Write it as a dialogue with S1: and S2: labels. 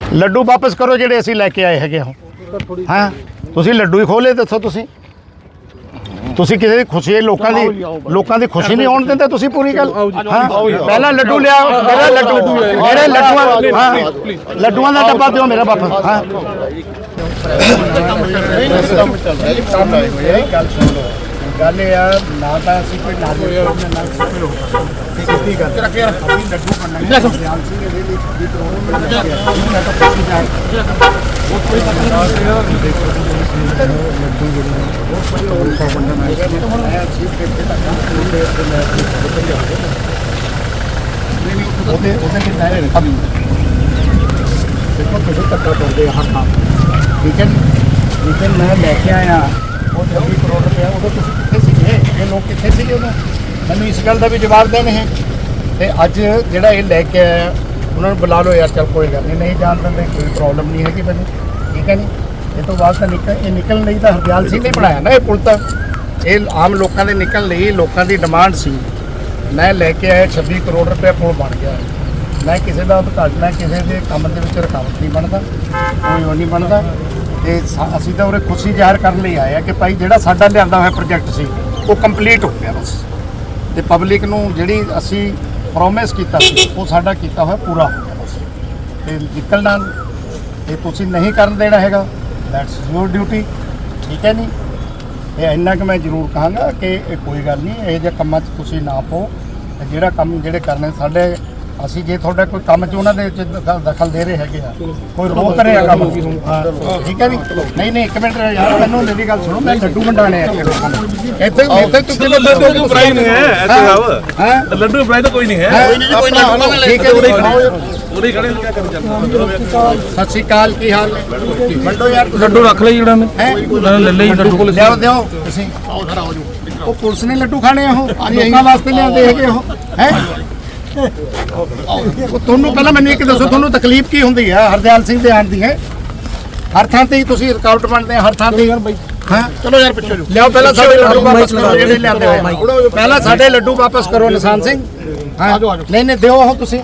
S1: ਲੱਡੂ ਵਾਪਸ ਕਰੋ ਜਿਹੜੇ ਅਸੀਂ ਲੈ ਕੇ ਆਏ ਹੈਗੇ ਹਾਂ ਹਾਂ? ਤੁਸੀਂ ਲੱਡੂ ਹੀ ਖੋਲੇ ਦੱਸੋ ਤੁਸੀਂ। ਤੁਸੀਂ ਕਿਸੇ ਦੀ ਖੁਸ਼ੀ ਲੋਕਾਂ ਦੀ ਲੋਕਾਂ ਦੀ ਖੁਸ਼ੀ ਨਹੀਂ ਆਉਣ ਦਿੰਦੇ ਤੁਸੀਂ ਪੂਰੀ ਗੱਲ। ਹਾਂ? ਪਹਿਲਾਂ ਲੱਡੂ ਲਿਆਓ ਮੇਰਾ ਲੱਡੂ ਮੇਰੇ ਲੱਡੂਆਂ ਹਾਂ? ਲੱਡੂਆਂ ਦਾ ਡੱਬਾ ਦਿਓ ਮੇਰਾ ਵਾਪਸ। ਹਾਂ? ਕੰਮ ਆਏ ਹੋਏ ਆ, ਗੱਲ ਸੁਣ ਲਓ। ਗੱਲ ਇਹ ਆ ਨਾ ਤਾਂ ਅਸੀਂ ਕੋਈ ਨਾਜ਼ਰ ਸਾਹਮਣੇ ਨਾ ਕੋਈ ਹੋਣਾ ਸਿੱਧੀ ਗੱਲ? ਤੇਰਾ ਕੀ ਅਸੀਂ ਲੱਡੂ ਬਣਨਾ ਹੈ ਧਿਆਨ ਸਿੰਘ ਇਹਦੇ ਲਈ ਵੀ ਕਰੋੜ ਮਿਲ ਗਿਆ ਮੈਂ ਤਾਂ ਪੁੱਛੀ ਜਾ ਉਹ ਕੋਈ ਪਤਾ ਨਹੀਂ ਲੱਡੂ ਜਿਹੜੇ ਉਹ ਕੋਈ ਹੋਰ ਸੌ। ਬੰਦਾ ਮੈਂ ਮੈਂ ਚੀਫ ਤੇ ਤੱਕ ਉਹਦੇ ਤੇ ਮੈਂ ਉੱਤੇ ਲਿਆਉਂਦੇ ਨਹੀਂ ਨਹੀਂ ਉਹਦੇ ਉਹਦੇ ਦਾਇਰੇ ਰੱਖੀ ਦੇਖੋ ਤੁਸੀਂ ਧੱਕਾ ਕਰਦੇ ਆ ਹੱਥਾਂ ਠੀਕ ਹੈ ਜੀ? ਲੇਕਿਨ ਮੈਂ ਲੈ ਕੇ ਆਇਆ। ਉਹ 26 ਕਰੋੜ ਉਦੋਂ ਤੁਸੀਂ ਕਿੱਥੇ ਸੀਗੇ? ਇਹ ਲੋਕ ਕਿੱਥੇ ਸੀਗੇ ਉਦੋਂ? ਮੈਨੂੰ ਇਸ ਗੱਲ ਦਾ ਵੀ ਜਵਾਬ ਦੇਣੇ ਹੈ। ਤੇ ਅੱਜ ਜਿਹੜਾ ਇਹ ਲੈ ਕੇ ਆਇਆ, ਉਹਨਾਂ ਨੂੰ ਬੁਲਾ ਲਓ ਯਾਰ ਚੱਲ ਕੋਈ ਗੱਲ ਨਹੀਂ। ਨਹੀਂ ਜਾਣ ਦਿੰਦੇ, ਕੋਈ ਪ੍ਰੋਬਲਮ ਨਹੀਂ ਹੈਗੀ ਮੈਨੂੰ ਠੀਕ ਹੈ ਨਹੀਂ ਇਹ ਤੋਂ ਬਾਅਦ ਤਾਂ ਨਿਕਲ, ਇਹ ਨਿਕਲਣ ਲਈ ਤਾਂ ਹਰਦਿਆਲ ਸਿੰਘ ਨੇ ਬਣਾਇਆ ਨਾ ਇਹ ਪੁਲ ਤਾਂ। ਇਹ ਆਮ ਲੋਕਾਂ ਦੇ ਨਿਕਲਣ ਲਈ, ਲੋਕਾਂ ਦੀ ਡਿਮਾਂਡ ਸੀ। ਮੈਂ ਲੈ ਕੇ ਆਇਆ 26 ਕਰੋੜ ਰੁਪਏ ਪੁਲ ਬਣ ਗਿਆ। ਮੈਂ ਕਿਸੇ ਦਾ ਉਦਘਾਟਨ, ਮੈਂ ਕਿਸੇ ਦੇ ਕੰਮ ਦੇ ਵਿੱਚ ਰੁਕਾਵਟ ਨਹੀਂ ਬਣਦਾ। ਕੋਈ ਉਹ ਨਹੀਂ ਬਣਦਾ। ਤੇ ਸਾ- ਅਸੀਂ ਤਾਂ ਉਰੇ ਖੁਸ਼ੀ ਜ਼ਾਹਰ ਕਰਨ ਲਈ ਆਏ ਆ ਕਿ ਭਾਈ ਜਿਹੜਾ ਸਾਡਾ ਲਿਆਂਦਾ ਹੋਇਆ ਪ੍ਰੋਜੈਕਟ ਸੀ, ਉਹ ਕੰਪਲੀਟ ਹੋ ਗਿਆ ਬਸ। ਤੇ ਪਬਲਿਕ ਨੂੰ ਜਿਹੜੀ ਅਸੀਂ ਪ੍ਰੋਮਿਸ ਕੀਤਾ ਸੀ, ਉਹ ਸਾਡਾ ਕੀਤਾ ਹੋਇਆ ਪੂਰਾ ਹੋ ਗਿਆ ਬਸ। ਤੇ ਨਿਕਲਣਾ ਇਹ ਤੁਸੀਂ ਨਹੀਂ ਕਰਨ ਦੇਣਾ ਹੈਗਾ ਦੈਟਸ ਯੂਰ ਡਿਊਟੀ ਠੀਕ ਹੈ ਨਹੀਂ ਇਹ ਇੰਨਾ ਕਿ ਮੈਂ ਜ਼ਰੂਰ ਕਹਾਂਗਾ ਕਿ ਇਹ ਕੋਈ ਗੱਲ ਨਹੀਂ, ਇਹ ਜਿਹੇ ਕੰਮਾਂ 'ਚ ਤੁਸੀਂ ਨਾ ਪਓ। ਤੇ ਜਿਹੜਾ ਕੰਮ ਜਿਹੜੇ ਕਰਨੇ ਸਾਡੇ ਅਸੀਂ ਜੇ ਤੁਹਾਡਾ ਕੋਈ ਕੰਮ 'ਚ ਉਹਨਾਂ ਦੇ ਵਿੱਚ ਦਖਲ- ਦਖਲ ਦੇ ਰਹੇ ਹੈਗੇ ਆ ਕੋਈ ਰੋਕ ਰਿਹਾ ਕੰਮ ਹਾਂ, ਠੀਕ ਹੈ ਨਹੀਂ ਨਹੀਂ ਨਹੀਂ ਇੱਕ ਮਿੰਟ ਯਾਰ ਮੈਨੂੰ ਮੇਰੀ ਗੱਲ ਸੁਣੋ ਮੈਂ ਲੱਡੂ ਵੰਡਾਣੇ ਆ ਇੱਥੇ ਲੋਕਾਂ ਨੂੰ। ਇੱਥੇ ਇੱਥੇ ਤੁਸੀਂ
S2: ਲੱਡੂ ਕੋਈ ਫਰਾਈ ਨਹੀਂ ਹੈ ਐਸੇ ਸਾਹਿਬ
S1: ਹਾਂ।
S2: ਲੱਡੂ ਫਰਾਈ ਤਾਂ ਕੋਈ ਨਹੀਂ ਹੈ।
S1: ਕੋਈ ਨਹੀਂ ਕੋਈ ਨਹੀਂ ਠੀਕ ਹੈ ਜੀ
S2: ਉਹਦੇ ਖੜੇ ਨੂੰ ਕੀ ਕਰਨ ਚੱਲਦਾ
S1: ਸਤਿ ਸ਼੍ਰੀ ਅਕਾਲ ਕੀ ਹਾਲ ਨੇ? ਵੰਡੋ ਯਾਰ
S3: ਲੱਡੂ ਰੱਖ ਲਈ ਜਿਹੜਾ ਨੇ
S1: ਹੈ?
S3: ਲੈ ਲਈ ਲੱਡੂ। ਕੋਲ
S1: ਲਿਆਓ ਦਿਓ ਤੁਸੀਂ। ਆਓ ਖੜਾ ਹੋ ਜਾਓ। ਉਹ ਪੁਲਿਸ ਨੇ ਲੱਡੂ ਖਾਣੇ ਆ ਉਹ। ਲੋਕਾਂ ਵਾਸਤੇ ਲਿਆਂਦੇ ਹੈਗੇ ਉਹ। ਹੈ? ਤੁਹਾਨੂੰ ਪਹਿਲਾਂ ਮੈਨੂੰ ਇੱਕ ਦੱਸੋ ਤੁਹਾਨੂੰ ਤਕਲੀਫ ਕੀ ਹੁੰਦੀ ਹੈ ਹਰਦਿਆਲ ਸਿੰਘ ਦੇ ਆਣ ਦੀ ਹੈ? ਹਰ ਥਾਂ ਤੇ ਹੀ ਤੁਸੀਂ ਰਿਕਾਰਡ ਬਣਦੇ ਆ ਹਰ ਥਾਂ ਤੇ ਹੀ। ਹਾਂ? ਚਲੋ ਯਾਰ ਪਿੱਛੇ ਲਿਆਓ ਪਹਿਲਾਂ ਸਾਡੇ ਲੱਡੂ ਵਾਪਸ ਕਰੋ ਜਿਹੜੇ ਲਿਆਂਦੇ ਹੋਏ ਆ। ਪਹਿਲਾਂ ਸਾਡੇ ਲੱਡੂ ਵਾਪਸ ਕਰੋ ਨਿਸ਼ਾਨ ਸਿੰਘ। ਹਾਂ? ਨਹੀਂ ਨਹੀਂ ਦਿਓ ਉਹ ਤੁਸੀਂ।